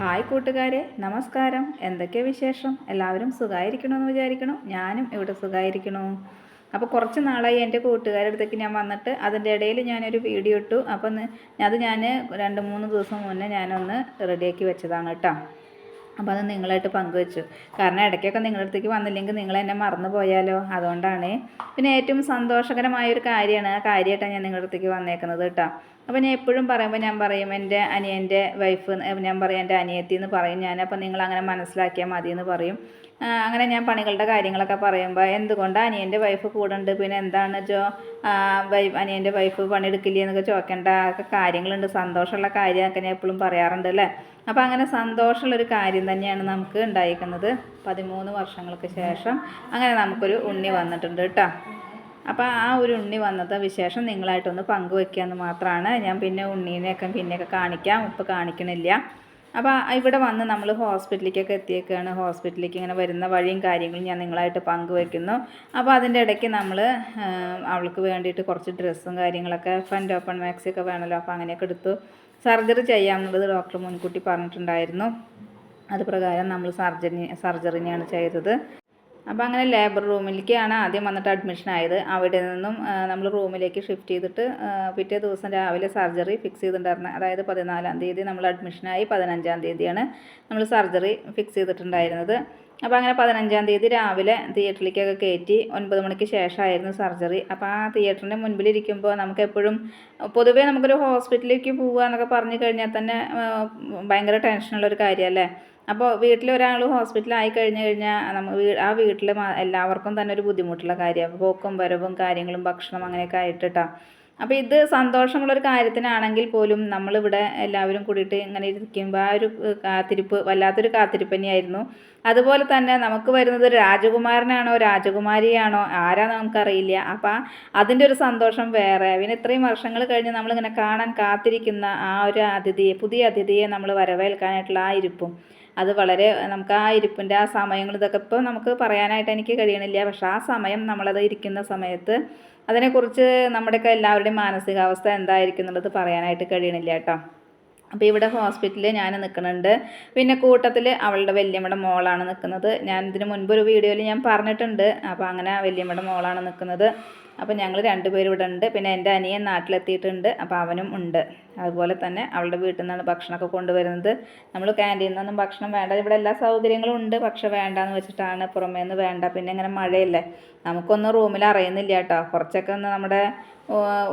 Hi കൂട്ടുകാരെ നമസ്കാരം. എന്തൊക്കെ വിശേഷം? എല്ലാവരും സുഖമായിരിക്കണമെന്ന് വിചാരിക്കണം. ഞാനും ഇവിടെ സുഖമായിരിക്കണു അപ്പോൾ കുറച്ച് നാളായി എന്റെ കൂട്ടുകാരുടെ അടുത്തേക്ക് ഞാൻ വന്നിട്ട് അതിന്റെ ഇടയിൽ ഞാനൊരു വീഡിയോ ഇട്ടു. അപ്പം അത് ഞാൻ രണ്ട് മൂന്ന് ദിവസം മുന്നേ ഞാനൊന്ന് റെഡിയാക്കി വെച്ചതാണ് കേട്ടോ. അപ്പോൾ അത് നിങ്ങളായിട്ട് പങ്കുവെച്ചു. കാരണം ഇടയ്ക്കൊക്കെ നിങ്ങളുടെ അടുത്തേക്ക് വന്നില്ലെങ്കിൽ നിങ്ങൾ എന്നെ മറന്നു പോയാലോ? അതുകൊണ്ടാണ്. പിന്നെ ഏറ്റവും സന്തോഷകരമായ ഒരു കാര്യമാണ് ആ കാര്യമായിട്ടാണ് ഞാൻ നിങ്ങളുടെ അടുത്തേക്ക് വന്നേക്കുന്നത് കേട്ടോ. അപ്പോൾ ഞാൻ എപ്പോഴും പറയുമ്പോൾ ഞാൻ പറയും എന്റെ അനിയന്റെ വൈഫ് ഞാൻ പറയും എന്റെ അനിയത്തി എന്ന് പറയും ഞാൻ. അപ്പോൾ നിങ്ങൾ അങ്ങനെ മനസ്സിലാക്കിയാൽ മതി എന്ന് പറയും അങ്ങനെ ഞാൻ പണികളുടെ കാര്യങ്ങളൊക്കെ പറയുമ്പോൾ എന്തുകൊണ്ട് അനിയന്റെ വൈഫ് കൂടെ ഉണ്ട്? പിന്നെ എന്താണ് ജോ? വൈഫ് അനിയന്റെ വൈഫ് പണിയെടുക്കില്ലേ എന്നൊക്കെ ചോദിക്കേണ്ട കാര്യങ്ങളുണ്ട്. സന്തോഷമുള്ള കാര്യമൊക്കെ ഞാൻ എപ്പോഴും പറയാറുണ്ട് അല്ലേ? അപ്പോൾ അങ്ങനെ സന്തോഷമുള്ളൊരു കാര്യം തന്നെയാണ് നമുക്ക് ഉണ്ടായിരിക്കുന്നത്. പതിമൂന്ന് വർഷങ്ങൾക്ക് ശേഷം അങ്ങനെ നമുക്കൊരു ഉണ്ണി വന്നിട്ടുണ്ട് കേട്ടോ. അപ്പോൾ ആ ഒരു ഉണ്ണി വന്നത് വിശേഷം നിങ്ങളായിട്ടൊന്ന് പങ്കുവെക്കാമെന്ന് മാത്രമാണ് ഞാൻ പിന്നെ ഉണ്ണീനെയൊക്കെ പിന്നെയൊക്കെ കാണിക്കാം. ഇപ്പോൾ കാണിക്കണില്ല. അപ്പോൾ ഇവിടെ വന്ന് നമ്മൾ ഹോസ്പിറ്റലിലേക്കൊക്കെ എത്തിയേക്കാണ്. ഹോസ്പിറ്റലിലേക്ക് ഇങ്ങനെ വരുന്ന വഴിയും കാര്യങ്ങളും ഞാൻ നിങ്ങളായിട്ട് പങ്കുവെക്കുന്നു. അപ്പോൾ അതിന്റെ ഇടയ്ക്ക് നമ്മൾ അവൾക്ക് വേണ്ടിയിട്ട് കുറച്ച് ഡ്രസ്സും കാര്യങ്ങളൊക്കെ ഫ്രണ്ട് ഓപ്പൺ മാക്സിയൊക്കെ വേണമല്ലോ. അപ്പോൾ അങ്ങനെയൊക്കെ എടുത്തു. സർജറി ചെയ്യാമെന്നുള്ളത് ഡോക്ടർ മുൻകൂട്ടി പറഞ്ഞിട്ടുണ്ടായിരുന്നു. അത് പ്രകാരം നമ്മൾ സർജറി സർജറിനെയാണ് ചെയ്തത്. അപ്പോൾ അങ്ങനെ ലേബർ റൂമിലേക്കാണ് ആദ്യം വന്നിട്ട് അഡ്മിഷൻ ആയത്. അവിടെ നിന്നും നമ്മൾ റൂമിലേക്ക് ഷിഫ്റ്റ് ചെയ്തിട്ട് പിറ്റേ ദിവസം രാവിലെ സർജറി ഫിക്സ് ചെയ്തിട്ടുണ്ടായിരുന്നത് അതായത് പതിനാലാം തീയതി നമ്മൾ അഡ്മിഷനായി പതിനഞ്ചാം തീയതിയാണ് നമ്മൾ സർജറി ഫിക്സ് ചെയ്തിട്ടുണ്ടായിരുന്നത്. അപ്പോൾ അങ്ങനെ പതിനഞ്ചാം തീയതി രാവിലെ തിയേറ്ററിലേക്കൊക്കെ കയറ്റി ഒൻപത് മണിക്ക് ശേഷമായിരുന്നു സർജറി അപ്പോൾ ആ തിയേറ്ററിന്റെ മുൻപിലിരിക്കുമ്പോൾ നമുക്ക് എപ്പോഴും പൊതുവേ നമുക്കൊരു ഹോസ്പിറ്റലിലേക്ക് പോകുക എന്നൊക്കെ പറഞ്ഞു കഴിഞ്ഞാൽ തന്നെ ഭയങ്കര ടെൻഷനുള്ളൊരു കാര്യമല്ലേ? അപ്പോൾ വീട്ടിൽ ഒരാൾ ഹോസ്പിറ്റലായി കഴിഞ്ഞ് കഴിഞ്ഞാൽ നമ്മൾ ആ വീട്ടിൽ എല്ലാവർക്കും തന്നെ ഒരു ബുദ്ധിമുട്ടുള്ള കാര്യമാണ് പോക്കും വരവും കാര്യങ്ങളും ഭക്ഷണം അങ്ങനെയൊക്കെ ആയിട്ടാ അപ്പോൾ ഇത് സന്തോഷമുള്ളൊരു കാര്യത്തിനാണെങ്കിൽ പോലും നമ്മളിവിടെ എല്ലാവരും കൂടിയിട്ട് ഇങ്ങനെ ഇരിക്കുമ്പോൾ ആ ഒരു കാത്തിരിപ്പ് വല്ലാത്തൊരു കാത്തിരിപ്പ് തന്നെയായിരുന്നു. അതുപോലെ തന്നെ നമുക്ക് വരുന്നത് രാജകുമാരനാണോ രാജകുമാരിയാണോ ആരാന്ന് നമുക്കറിയില്ല. അപ്പോൾ അതിന്റെ ഒരു സന്തോഷം വേറെ. പിന്നെ ഇത്രയും വർഷങ്ങൾ കഴിഞ്ഞ് നമ്മളിങ്ങനെ കാണാൻ കാത്തിരിക്കുന്ന ആ ഒരു അതിഥിയെ പുതിയ അതിഥിയെ നമ്മൾ വരവേൽക്കാനായിട്ടുള്ള ആ ഇരിപ്പും. അത് വളരെ നമുക്ക് ആ ഇരിപ്പിന്റെ ആ സമയങ്ങൾ ഇതൊക്കെ ഇപ്പോൾ നമുക്ക് പറയാനായിട്ട് എനിക്ക് കഴിയണില്ല. പക്ഷേ ആ സമയം നമ്മളത് ഇരിക്കുന്ന സമയത്ത് അതിനെക്കുറിച്ച് നമ്മുടെയൊക്കെ എല്ലാവരുടെയും മാനസികാവസ്ഥ എന്തായിരിക്കും എന്നുള്ളത് പറയാനായിട്ട് കഴിയണില്ല കേട്ടോ. അപ്പോൾ ഇവിടെ ഹോസ്പിറ്റലിൽ ഞാൻ നിൽക്കുന്നുണ്ട്. പിന്നെ കൂട്ടത്തിൽ അവളുടെ വല്യമ്മയുടെ മോളാണ് നിൽക്കുന്നത്. ഞാൻ ഇതിന് മുൻപ് ഒരു വീഡിയോയിൽ ഞാൻ പറഞ്ഞിട്ടുണ്ട്. അപ്പോൾ അങ്ങനെ വല്യമ്മയുടെ മോളാണ് നിൽക്കുന്നത്. അപ്പോൾ ഞങ്ങൾ രണ്ടുപേരും ഇവിടെ ഉണ്ട്. പിന്നെ എന്റെ അനിയൻ നാട്ടിലെത്തിയിട്ടുണ്ട്. അപ്പോൾ അവനും ഉണ്ട്. അതുപോലെ തന്നെ അവളുടെ വീട്ടിൽ നിന്നാണ് ഭക്ഷണമൊക്കെ കൊണ്ടുവരുന്നത്. നമ്മൾ ക്യാന്റീനിൽ നിന്നൊന്നും ഭക്ഷണം വേണ്ട. ഇവിടെ എല്ലാ സൗകര്യങ്ങളും ഉണ്ട്. പക്ഷെ വേണ്ടാന്ന് വെച്ചിട്ടാണ് പുറമേ നിന്ന് വേണ്ട. പിന്നെ ഇങ്ങനെ മഴയല്ലേ. നമുക്കൊന്നും റൂമിൽ അറിയുന്നില്ല കേട്ടോ. കുറച്ചൊക്കെ ഒന്ന് നമ്മുടെ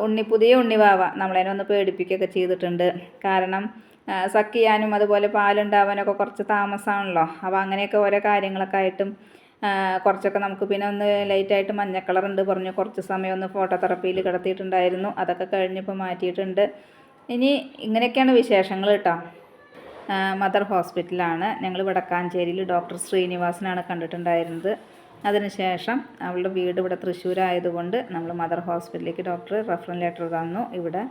ഉണ്ണി പുതിയ ഉണ്ണിവാവ നമ്മളതിനെ ഒന്ന് പേടിപ്പിക്കുകയൊക്കെ ചെയ്തിട്ടുണ്ട്. കാരണം സക്കിയാനും അതുപോലെ പാലുണ്ടാവാനൊക്കെ കുറച്ച് താമസമാണല്ലോ അപ്പോൾ അങ്ങനെയൊക്കെ ഓരോ കാര്യങ്ങളൊക്കെ ആയിട്ടും കുറച്ചൊക്കെ നമുക്ക് പിന്നെ ഒന്ന് ലൈറ്റായിട്ട് മഞ്ഞ കളറുണ്ട് പറഞ്ഞു. കുറച്ച് സമയം ഒന്ന് ഫോട്ടോ തെറപ്പിയിൽ കിടത്തിയിട്ടുണ്ടായിരുന്നു. അതൊക്കെ കഴിഞ്ഞിപ്പോൾ മാറ്റിയിട്ടുണ്ട്. ഇനി ഇങ്ങനെയൊക്കെയാണ് വിശേഷങ്ങൾ കേട്ടോ മദർ ഹോസ്പിറ്റലാണ് ഞങ്ങൾ വടക്കാഞ്ചേരിയിൽ ഡോക്ടർ ശ്രീനിവാസനാണ് കണ്ടിട്ടുണ്ടായിരുന്നത്. അതിനുശേഷം അവളുടെ വീട് ഇവിടെ തൃശ്ശൂരായതുകൊണ്ട് നമ്മൾ മദർ ഹോസ്പിറ്റലിലേക്ക് ഡോക്ടർ റെഫറൻ ലെറ്റർ തന്നു. ഇവിടെ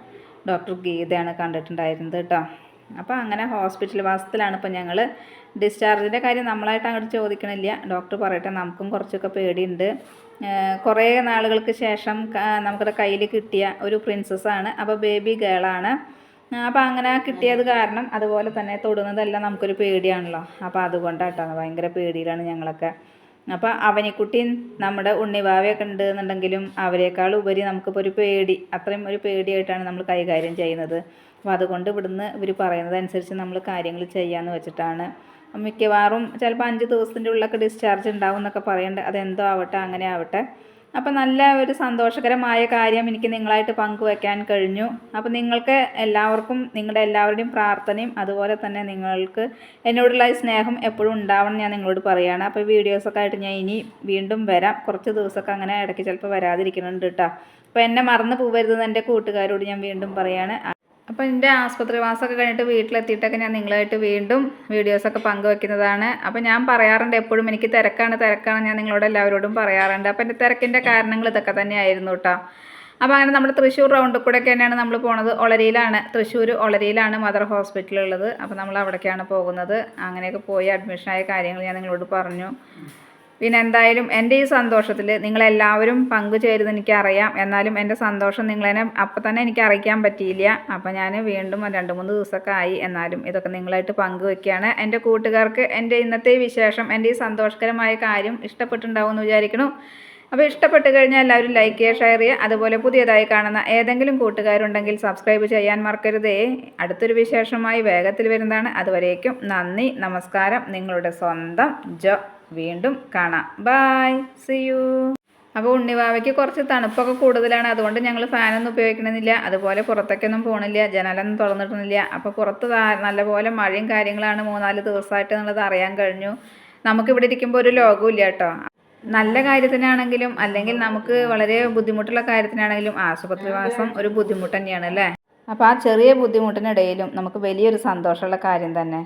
ഡോക്ടർ ഗീതയാണ് കണ്ടിട്ടുണ്ടായിരുന്നത് കേട്ടോ അപ്പോൾ അങ്ങനെ ഹോസ്പിറ്റൽ വാസത്തിലാണ് ഇപ്പോൾ ഞങ്ങൾ ഡിസ്ചാർജിന്റെ കാര്യം നമ്മളായിട്ട് അങ്ങോട്ട് ചോദിക്കണില്ല. ഡോക്ടർ പറയട്ടെ നമുക്കും കുറച്ചൊക്കെ പേടിയുണ്ട്. കുറേ നാളുകൾക്ക് ശേഷം നമുക്കത് കയ്യിൽ കിട്ടിയ ഒരു പ്രിൻസസ്സാണ്. അപ്പോൾ ബേബി ഗേളാണ്. അപ്പോൾ അങ്ങനെ കിട്ടിയത് കാരണം അതുപോലെ തന്നെ തൊടുന്നതെല്ലാം നമുക്കൊരു പേടിയാണല്ലോ. അപ്പോൾ അതുകൊണ്ടാട്ടോ ഭയങ്കര പേടിയിലാണ് ഞങ്ങളൊക്കെ. അപ്പോൾ അവനിക്കുട്ടി നമ്മുടെ ഉണ്ണിവാവയൊക്കെ ഉണ്ട് എന്നുണ്ടെങ്കിലും അവരെക്കാൾ ഉപരി നമുക്കിപ്പോൾ ഒരു പേടി അത്രയും ഒരു പേടിയായിട്ടാണ് നമ്മൾ കൈകാര്യം ചെയ്യുന്നത്. അപ്പോൾ അതുകൊണ്ട് ഇവിടുന്ന് ഇവർ പറയുന്നത് അനുസരിച്ച് നമ്മൾ കാര്യങ്ങൾ ചെയ്യാമെന്ന് വെച്ചിട്ടാണ്. മിക്കവാറും ചിലപ്പോൾ അഞ്ച് ദിവസത്തിന്റെ ഉള്ളിലൊക്കെ ഡിസ്ചാർജ് ഉണ്ടാവും എന്നൊക്കെ പറയേണ്ട. അതെന്തോ ആവട്ടെ അങ്ങനെ ആവട്ടെ. അപ്പോൾ നല്ല ഒരു സന്തോഷകരമായ കാര്യം എനിക്ക് നിങ്ങളായിട്ട് പങ്കുവെക്കാൻ കഴിഞ്ഞു. അപ്പോൾ നിങ്ങൾക്ക് എല്ലാവർക്കും നിങ്ങളുടെ എല്ലാവരുടെയും പ്രാർത്ഥനയും അതുപോലെ തന്നെ നിങ്ങൾക്ക് എന്നോടുള്ള സ്നേഹം എപ്പോഴും ഉണ്ടാവണം ഞാൻ നിങ്ങളോട് പറയുകയാണ് അപ്പോൾ വീഡിയോസൊക്കെ ആയിട്ട് ഞാൻ ഇനി വീണ്ടും വരാം. കുറച്ച് ദിവസമൊക്കെ അങ്ങനെ ഇടയ്ക്ക് ചിലപ്പോൾ വരാതിരിക്കുന്നുണ്ട് കേട്ടോ അപ്പോൾ എന്നെ മറന്നു പോകരുതെന്ന് എന്റെ കൂട്ടുകാരോട് ഞാൻ വീണ്ടും പറയാണ്. അപ്പോൾ എന്റെ ആസ്പത്രി വാസമൊക്കെ കഴിഞ്ഞിട്ട് വീട്ടിലെത്തിയിട്ടൊക്കെ ഞാൻ നിങ്ങളായിട്ട് വീണ്ടും വീഡിയോസൊക്കെ പങ്കുവെക്കുന്നതാണ്. അപ്പോൾ ഞാൻ പറയാറുണ്ട് എപ്പോഴും എനിക്ക് തിരക്കാണ് തിരക്കാണ് ഞാൻ നിങ്ങളോട് എല്ലാവരോടും പറയാറുണ്ട്. അപ്പോൾ എന്റെ തിരക്കിന്റെ കാരണങ്ങൾ ഇതൊക്കെ തന്നെയായിരുന്നു കേട്ടോ അപ്പോൾ അങ്ങനെ നമ്മുടെ തൃശ്ശൂർ റൗണ്ട് കൂടെ തന്നെയാണ് നമ്മൾ പോണത്. ഒളരിയിലാണ് തൃശ്ശൂർ ഒളരിയിലാണ് മദർ ഹോസ്പിറ്റൽ ഉള്ളത്. അപ്പോൾ നമ്മൾ അവിടേക്കാണ് പോകുന്നത്. അങ്ങനെയൊക്കെ പോയി അഡ്മിഷനായ കാര്യങ്ങൾ ഞാൻ നിങ്ങളോട് പറഞ്ഞു. പിന്നെ എന്തായാലും എന്റെ ഈ സന്തോഷത്തിൽ നിങ്ങളെല്ലാവരും പങ്കുചേരുന്നത് എനിക്കറിയാം. എന്നാലും എന്റെ സന്തോഷം നിങ്ങളെന്നെ അപ്പം തന്നെ എനിക്ക് അറിയിക്കാൻ പറ്റിയില്ല. അപ്പം ഞാൻ വീണ്ടും രണ്ട് മൂന്ന് ദിവസമൊക്കെ ആയി. എന്നാലും ഇതൊക്കെ നിങ്ങളായിട്ട് പങ്കുവെക്കുകയാണ് എന്റെ കൂട്ടുകാർക്ക് എന്റെ ഇന്നത്തെ വിശേഷം എന്റെ ഈ സന്തോഷകരമായ കാര്യം ഇഷ്ടപ്പെട്ടുണ്ടാവും എന്ന് വിചാരിക്കുന്നു. അപ്പോൾ ഇഷ്ടപ്പെട്ട് കഴിഞ്ഞാൽ എല്ലാവരും ലൈക്ക് ചെയ്യുക ഷെയർ ചെയ്യുക. അതുപോലെ പുതിയതായി കാണുന്ന ഏതെങ്കിലും കൂട്ടുകാരുണ്ടെങ്കിൽ സബ്സ്ക്രൈബ് ചെയ്യാൻ മറക്കരുതേ. അടുത്തൊരു വിശേഷമായി വേഗത്തിൽ വരുന്നതാണ്. അതുവരേക്കും നന്ദി നമസ്കാരം. നിങ്ങളുടെ സ്വന്തം ജോ. വീണ്ടും കാണാം. ബായ് സി യു അപ്പോൾ ഉണ്ണിവാവയ്ക്ക് കുറച്ച് തണുപ്പൊക്കെ കൂടുതലാണ്. അതുകൊണ്ട് ഞങ്ങൾ ഫാനൊന്നും ഉപയോഗിക്കണമെന്നില്ല. അതുപോലെ പുറത്തേക്കൊന്നും പോകണില്ല ജനലൊന്നും തുറന്നിട്ടുന്നില്ല അപ്പോൾ പുറത്ത് നല്ലപോലെ മഴയും കാര്യങ്ങളാണ് മൂന്നാൽ ദിവസമായിട്ട് എന്നുള്ളത് അറിയാൻ കഴിഞ്ഞു. നമുക്കിവിടെ ഇരിക്കുമ്പോൾ ഒരു ലോകവും ഇല്ല കേട്ടോ. നല്ല കാര്യത്തിനാണെങ്കിലും അല്ലെങ്കിൽ നമുക്ക് വളരെ ബുദ്ധിമുട്ടുള്ള കാര്യത്തിനാണെങ്കിലും ആശുപത്രിവാസം ഒരു ബുദ്ധിമുട്ട് തന്നെയാണ് അല്ലേ? അപ്പോൾ ആ ചെറിയ ബുദ്ധിമുട്ടിനിടയിലും നമുക്ക് വലിയൊരു സന്തോഷമുള്ള കാര്യം തന്നെ.